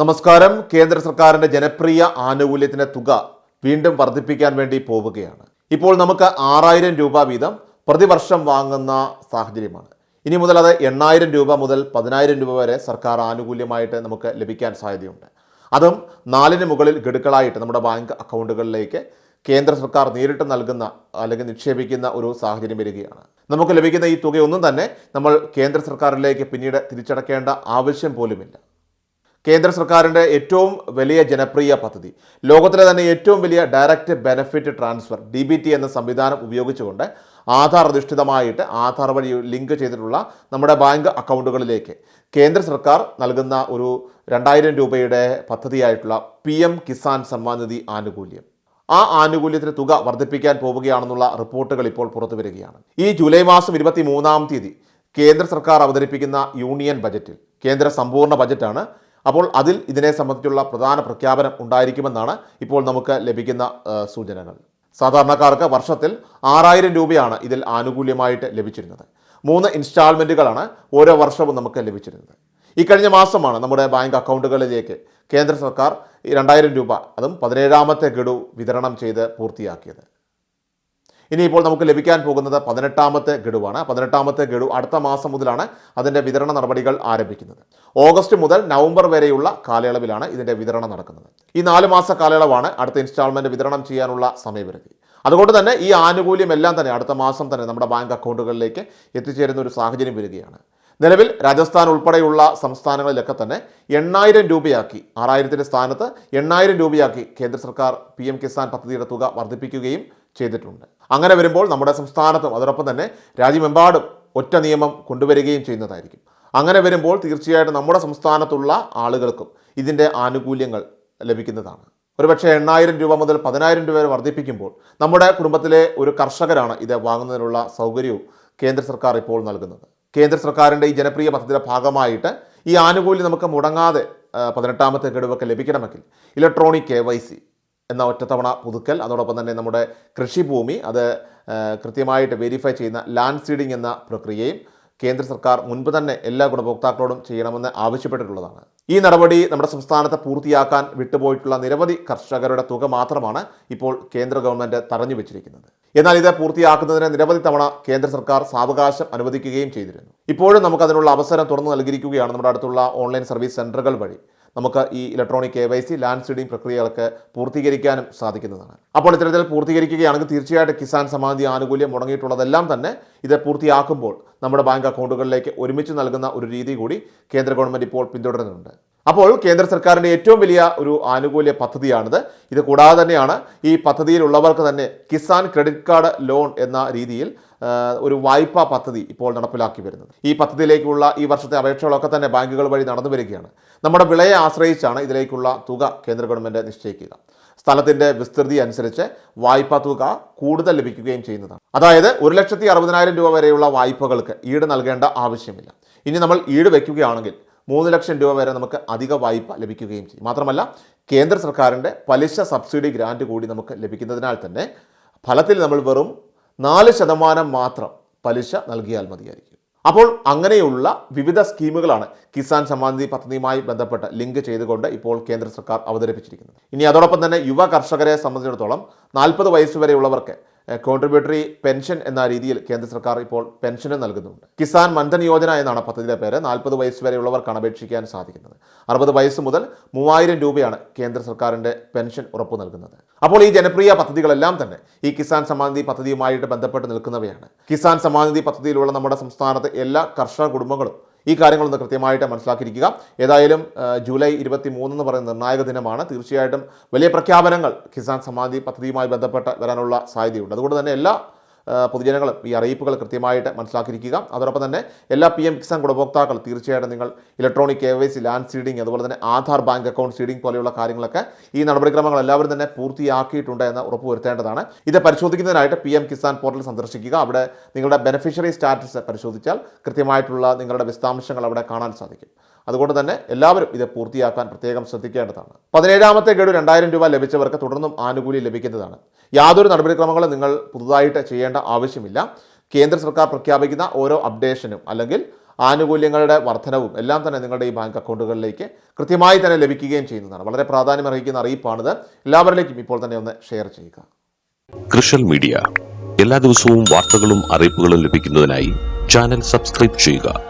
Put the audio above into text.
നമസ്കാരം. കേന്ദ്ര സർക്കാരിന്റെ ജനപ്രിയ ആനുകൂല്യത്തിന്റെ തുക വീണ്ടും വർദ്ധിപ്പിക്കാൻ വേണ്ടി പോവുകയാണ്. ഇപ്പോൾ നമുക്ക് ആറായിരം രൂപ വീതം പ്രതിവർഷം വാങ്ങുന്ന സാഹചര്യമാണ്. ഇനി മുതൽ അത് എണ്ണായിരം രൂപ മുതൽ പതിനായിരം രൂപ വരെ സർക്കാർ ആനുകൂല്യമായിട്ട് നമുക്ക് ലഭിക്കാൻ സാധ്യതയുണ്ട്. അതും നാലിന് മുകളിൽ ഗഡുക്കളായിട്ട് നമ്മുടെ ബാങ്ക് അക്കൗണ്ടുകളിലേക്ക് കേന്ദ്ര സർക്കാർ നേരിട്ട് നൽകുന്ന അല്ലെങ്കിൽ നിക്ഷേപിക്കുന്ന ഒരു സാഹചര്യം വരികയാണ്. നമുക്ക് ലഭിക്കുന്ന ഈ തുകയൊന്നും തന്നെ നമ്മൾ കേന്ദ്ര സർക്കാരിലേക്ക് പിന്നീട് തിരിച്ചടക്കേണ്ട ആവശ്യം പോലുമില്ല. കേന്ദ്ര സർക്കാരിന്റെ ഏറ്റവും വലിയ ജനപ്രിയ പദ്ധതി. ലോകത്തിലെ തന്നെ ഏറ്റവും വലിയ direct benefit transfer D B T എന്ന സംവിധാനം ഉപയോഗിച്ചുകൊണ്ട് ആധാർ അധിഷ്ഠിതമായിട്ട് ആധാർ വഴി ലിങ്ക് ചെയ്തിട്ടുള്ള നമ്മുടെ ബാങ്ക് അക്കൗണ്ടുകളിലേക്ക് കേന്ദ്ര സർക്കാർ നൽകുന്ന ഒരു രണ്ടായിരം രൂപയുടെ പദ്ധതിയായിട്ടുള്ള പി എം കിസാൻ സമ്മാൻ നിധി ആനുകൂല്യം. ആ ആനുകൂല്യത്തിന് തുക വർദ്ധിപ്പിക്കാൻ പോവുകയാണെന്നുള്ള റിപ്പോർട്ടുകൾ ഇപ്പോൾ പുറത്തു വരികയാണ്. ഈ ജൂലൈ മാസം ഇരുപത്തി മൂന്നാം തീയതി കേന്ദ്ര സർക്കാർ അവതരിപ്പിക്കുന്ന യൂണിയൻ ബജറ്റിൽ കേന്ദ്ര സമ്പൂർണ ബജറ്റാണ് അപ്പോൾ അതിൽ ഇതിനെ സംബന്ധിച്ചുള്ള പ്രധാന പ്രഖ്യാപനം ഉണ്ടായിരിക്കുമെന്നാണ് ഇപ്പോൾ നമുക്ക് ലഭിക്കുന്ന സൂചനകൾ. സാധാരണക്കാർക്ക് വർഷത്തിൽ ആറായിരം രൂപയാണ് ഇതിൽ ആനുകൂല്യമായിട്ട് ലഭിച്ചിരുന്നത്. മൂന്ന് ഇൻസ്റ്റാൾമെന്റുകളാണ് ഓരോ വർഷവും നമുക്ക് ലഭിച്ചിരുന്നത്. ഇക്കഴിഞ്ഞ കഴിഞ്ഞ മാസമാണ് നമ്മുടെ ബാങ്ക് അക്കൗണ്ടുകളിലേക്ക് കേന്ദ്ര സർക്കാർ രണ്ടായിരം രൂപ അതും പതിനേഴാമത്തെ ഗഡു വിതരണം ചെയ്ത് പൂർത്തിയാക്കിയത്. ഇനിയിപ്പോൾ നമുക്ക് ലഭിക്കാൻ പോകുന്നത് പതിനെട്ടാമത്തെ ഗഡുവാണ്. പതിനെട്ടാമത്തെ ഗഡു അടുത്ത മാസം മുതലാണ് അതിന്റെ വിതരണ നടപടികൾ ആരംഭിക്കുന്നത്. ഓഗസ്റ്റ് മുതൽ നവംബർ വരെയുള്ള കാലയളവിലാണ് ഇതിന്റെ വിതരണം നടക്കുന്നത്. ഈ നാല് മാസ കാലയളവാണ് അടുത്ത ഇൻസ്റ്റാൾമെന്റ് വിതരണം ചെയ്യാനുള്ള സമയപരിധി. അതുകൊണ്ട് തന്നെ ഈ ആനുകൂല്യം എല്ലാം തന്നെ അടുത്ത മാസം തന്നെ നമ്മുടെ ബാങ്ക് അക്കൗണ്ടുകളിലേക്ക് എത്തിച്ചേരുന്ന ഒരു സാഹചര്യം വരികയാണ്. നിലവിൽ രാജസ്ഥാൻ ഉൾപ്പെടെയുള്ള സംസ്ഥാനങ്ങളിലൊക്കെ തന്നെ എണ്ണായിരം രൂപയാക്കി ആറായിരത്തിന്റെ സ്ഥാനത്ത് എണ്ണായിരം രൂപയാക്കി കേന്ദ്ര സർക്കാർ പി എം കിസാൻ പദ്ധതിയുടെ തുക വർദ്ധിപ്പിക്കുകയും ചെയ്തിട്ടുണ്ട്. അങ്ങനെ വരുമ്പോൾ നമ്മുടെ സംസ്ഥാനത്തും അതോടൊപ്പം തന്നെ രാജ്യമെമ്പാടും ഒറ്റ നിയമം കൊണ്ടുവരികയും ചെയ്യുന്നതായിരിക്കും. അങ്ങനെ വരുമ്പോൾ തീർച്ചയായിട്ടും നമ്മുടെ സംസ്ഥാനത്തുള്ള ആളുകൾക്കും ഇതിന്റെ ആനുകൂല്യങ്ങൾ ലഭിക്കുന്നതാണ്. ഒരുപക്ഷെ എണ്ണായിരം രൂപ മുതൽ പതിനായിരം രൂപ വരെ വർദ്ധിപ്പിക്കുമ്പോൾ നമ്മുടെ കുടുംബത്തിലെ ഒരു കർഷകരാണ് ഇത് വാങ്ങുന്നതിനുള്ള സൗകര്യവും കേന്ദ്ര സർക്കാർ ഇപ്പോൾ നൽകുന്നത്. കേന്ദ്ര സർക്കാരിന്റെ ഈ ജനപ്രിയ പദ്ധതിയുടെ ഭാഗമായിട്ട് ഈ ആനുകൂല്യം നമുക്ക് മുടങ്ങാതെ പതിനെട്ടാമത്തെ ഗഡുവൊക്കെ ലഭിക്കണമെങ്കിൽ ഇലക്ട്രോണിക് കെ വൈ സി എന്ന ഒറ്റത്തവണ പുതുക്കൽ അതോടൊപ്പം തന്നെ നമ്മുടെ കൃഷിഭൂമി അത് കൃത്യമായിട്ട് വെരിഫൈ ചെയ്യുന്ന ലാൻഡ് സീഡിംഗ് എന്ന പ്രക്രിയയും കേന്ദ്ര സർക്കാർ മുൻപ് തന്നെ എല്ലാ ഗുണഭോക്താക്കളോടും ചെയ്യണമെന്ന് ആവശ്യപ്പെട്ടിട്ടുള്ളതാണ്. ഈ നടപടി നമ്മുടെ സംസ്ഥാനത്തെ പൂർത്തിയാക്കാൻ വിട്ടുപോയിട്ടുള്ള നിരവധി കർഷകരുടെ തുക മാത്രമാണ് ഇപ്പോൾ കേന്ദ്ര ഗവൺമെന്റ് തടഞ്ഞു വെച്ചിരിക്കുന്നത്. എന്നാൽ ഇത് പൂർത്തിയാക്കുന്നതിന് നിരവധി തവണ കേന്ദ്ര സർക്കാർ സാവകാശം അനുവദിക്കുകയും ചെയ്തിരുന്നു. ഇപ്പോഴും നമുക്ക് അതിനുള്ള അവസരം തുറന്നു നൽകിയിരിക്കുകയാണ് നമ്മുടെ അടുത്തുള്ള ഓൺലൈൻ സർവീസ് സെന്ററുകൾ വഴി. നമുക്ക് ഈ electronic K Y C land seeding പ്രക്രിയകൾക്ക് പൂർത്തീകരിക്കാനും സാധിക്കുന്നതാണ്. അപ്പോൾ ഇത്തരത്തിൽ പൂർത്തീകരിക്കുകയാണെങ്കിൽ തീർച്ചയായിട്ടും കിസാൻ സമാധി ആനുകൂല്യം മുടങ്ങിയിട്ടുള്ളതെല്ലാം തന്നെ ഇത് പൂർത്തിയാക്കുമ്പോൾ നമ്മുടെ ബാങ്ക് അക്കൗണ്ടുകളിലേക്ക് ഒരുമിച്ച് നൽകുന്ന ഒരു രീതി കൂടി കേന്ദ്ര ഗവൺമെന്റ് ഇപ്പോൾ പിന്തുടരുന്നുണ്ട്. അപ്പോൾ കേന്ദ്ര സർക്കാരിന്റെ ഏറ്റവും വലിയ ഒരു ആനുകൂല്യ പദ്ധതിയാണിത്. ഇത് കൂടാതെ തന്നെയാണ് ഈ പദ്ധതിയിലുള്ളവർക്ക് തന്നെ കിസാൻ ക്രെഡിറ്റ് കാർഡ് ലോൺ എന്ന രീതിയിൽ ഒരു വായ്പാ പദ്ധതി ഇപ്പോൾ നടപ്പിലാക്കി വരുന്നത്. ഈ പദ്ധതിയിലേക്കുള്ള ഈ വർഷത്തെ അപേക്ഷകളൊക്കെ തന്നെ ബാങ്കുകൾ വഴി നടന്നു വരികയാണ്. നമ്മുടെ വിളയെ ആശ്രയിച്ചാണ് ഇതിലേക്കുള്ള തുക കേന്ദ്ര ഗവൺമെന്റ് നിശ്ചയിക്കുക. സ്ഥലത്തിന്റെ വിസ്തൃതി അനുസരിച്ച് വായ്പാ തുക കൂടുതൽ ലഭിക്കുകയും ചെയ്യുന്നതാണ്. അതായത് ഒരു ലക്ഷത്തി അറുപതിനായിരം രൂപ വരെയുള്ള വായ്പകൾക്ക് ഈട് നൽകേണ്ട ആവശ്യമില്ല. ഇനി നമ്മൾ ഈട് വയ്ക്കുകയാണെങ്കിൽ മൂന്ന് ലക്ഷം രൂപ വരെ നമുക്ക് അധിക വായ്പ ലഭിക്കുകയും ചെയ്യും. മാത്രമല്ല കേന്ദ്ര സർക്കാരിന്റെ പലിശ സബ്സിഡി ഗ്രാന്റ് കൂടി നമുക്ക് ലഭിക്കുന്നതിനാൽ തന്നെ ഫലത്തിൽ നമ്മൾ വെറും നാല് ശതമാനം മാത്രം പലിശ നൽകിയാൽ മതിയായിരിക്കും. അപ്പോൾ അങ്ങനെയുള്ള വിവിധ സ്കീമുകളാണ് കിസാൻ സമ്മാനിധി പദ്ധതിയുമായി ബന്ധപ്പെട്ട് ലിങ്ക് ചെയ്തുകൊണ്ട് ഇപ്പോൾ കേന്ദ്ര സർക്കാർ അവതരിപ്പിച്ചിരിക്കുന്നത്. ഇനി അതോടൊപ്പം തന്നെ യുവ കർഷകരെ സംബന്ധിച്ചിടത്തോളം നാൽപ്പത് വയസ്സ് വരെയുള്ളവർക്ക് കോൺട്രിബ്യൂട്ടറി പെൻഷൻ എന്ന രീതിയിൽ കേന്ദ്ര സർക്കാർ ഇപ്പോൾ പെൻഷന് നൽകുന്നുണ്ട്. കിസാൻ മൻധൻ യോജന എന്നാണ് പദ്ധതിയുടെ പേര്. നാൽപ്പത് വയസ്സ് വരെയുള്ളവർക്കാണ് അപേക്ഷിക്കാൻ സാധിക്കുന്നത്. അറുപത് വയസ്സ് മുതൽ മൂവായിരം രൂപയാണ് കേന്ദ്ര സർക്കാരിന്റെ പെൻഷൻ ഉറപ്പു നൽകുന്നത്. അപ്പോൾ ഈ ജനപ്രിയ പദ്ധതികളെല്ലാം തന്നെ ഈ കിസാൻ സമാനിധി പദ്ധതിയുമായിട്ട് ബന്ധപ്പെട്ട് നിൽക്കുന്നവയാണ്. കിസാൻ സമാനിധി പദ്ധതിയിലുള്ള നമ്മുടെ സംസ്ഥാനത്തെ എല്ലാ കർഷക കുടുംബങ്ങളും ഈ കാര്യങ്ങളൊന്ന് കൃത്യമായിട്ട് മനസ്സിലാക്കിയിരിക്കുക. ഏതായാലും ജൂലൈ ഇരുപത്തി മൂന്ന് എന്ന് പറയുന്ന നിർണായക ദിനമാണ്. തീർച്ചയായിട്ടും വലിയ പ്രഖ്യാപനങ്ങൾ കിസാൻ സമാധി പദ്ധതിയുമായി ബന്ധപ്പെട്ട് വരാനുള്ള സാധ്യതയുണ്ട്. അതുകൊണ്ട് തന്നെ എല്ലാ പൊതുജനങ്ങളും ഈ അറിയിപ്പുകൾ കൃത്യമായിട്ട് മനസ്സിലാക്കിയിരിക്കുക. അതോടൊപ്പം തന്നെ എല്ലാ പി എം കിസാൻ ഗുണഭോക്താക്കൾ തീർച്ചയായിട്ടും നിങ്ങൾ electronic K Y C land seeding അതുപോലെ തന്നെ ആധാർ ബാങ്ക് അക്കൗണ്ട് സീഡിംഗ് പോലെയുള്ള കാര്യങ്ങളൊക്കെ ഈ നടപടിക്രമങ്ങൾ എല്ലാവരും തന്നെ പൂർത്തിയാക്കിയിട്ടുണ്ട് എന്ന് ഉറപ്പുവരുത്തേണ്ടതാണ്. ഇത് പരിശോധിക്കുന്നതിനായിട്ട് പി എം കിസാൻ പോർട്ടൽ സന്ദർശിക്കുക. അവിടെ നിങ്ങളുടെ ബെനിഫിഷ്യറി സ്റ്റാറ്റസ് പരിശോധിച്ചാൽ കൃത്യമായിട്ടുള്ള നിങ്ങളുടെ വിശദാംശങ്ങൾ അവിടെ കാണാൻ സാധിക്കും. അതുകൊണ്ട് തന്നെ എല്ലാവരും ഇത് പൂർത്തിയാക്കാൻ പ്രത്യേകം ശ്രദ്ധിക്കേണ്ടതാണ്. പതിനേഴാമത്തെ ഗഡു രണ്ടായിരം രൂപ ലഭിച്ചവർക്ക് തുടർന്നും ആനുകൂല്യം ലഭിക്കുന്നതാണ്. യാതൊരു നടപടിക്രമങ്ങളും നിങ്ങൾ പുതുതായിട്ട് ചെയ്യേണ്ട ആവശ്യമില്ല. കേന്ദ്ര സർക്കാർ പ്രഖ്യാപിക്കുന്ന ഓരോ അപ്ഡേഷനും അല്ലെങ്കിൽ ആനുകൂല്യങ്ങളുടെ വർധനവും എല്ലാം തന്നെ നിങ്ങളുടെ ഈ ബാങ്ക് അക്കൗണ്ടുകളിലേക്ക് കൃത്യമായി തന്നെ ലഭിക്കുകയും ചെയ്യുന്നതാണ്. വളരെ പ്രാധാന്യം അറിയിക്കുന്ന അറിയിപ്പാണിത്. എല്ലാവരിലേക്കും ഇപ്പോൾ തന്നെ ഒന്ന് ഷെയർ ചെയ്യുക. കൃഷൽ മീഡിയ. എല്ലാ ദിവസവും വാർത്തകളും അറിയിപ്പുകളും ലഭിക്കുന്നതിനായി ചാനൽ സബ്സ്ക്രൈബ് ചെയ്യുക.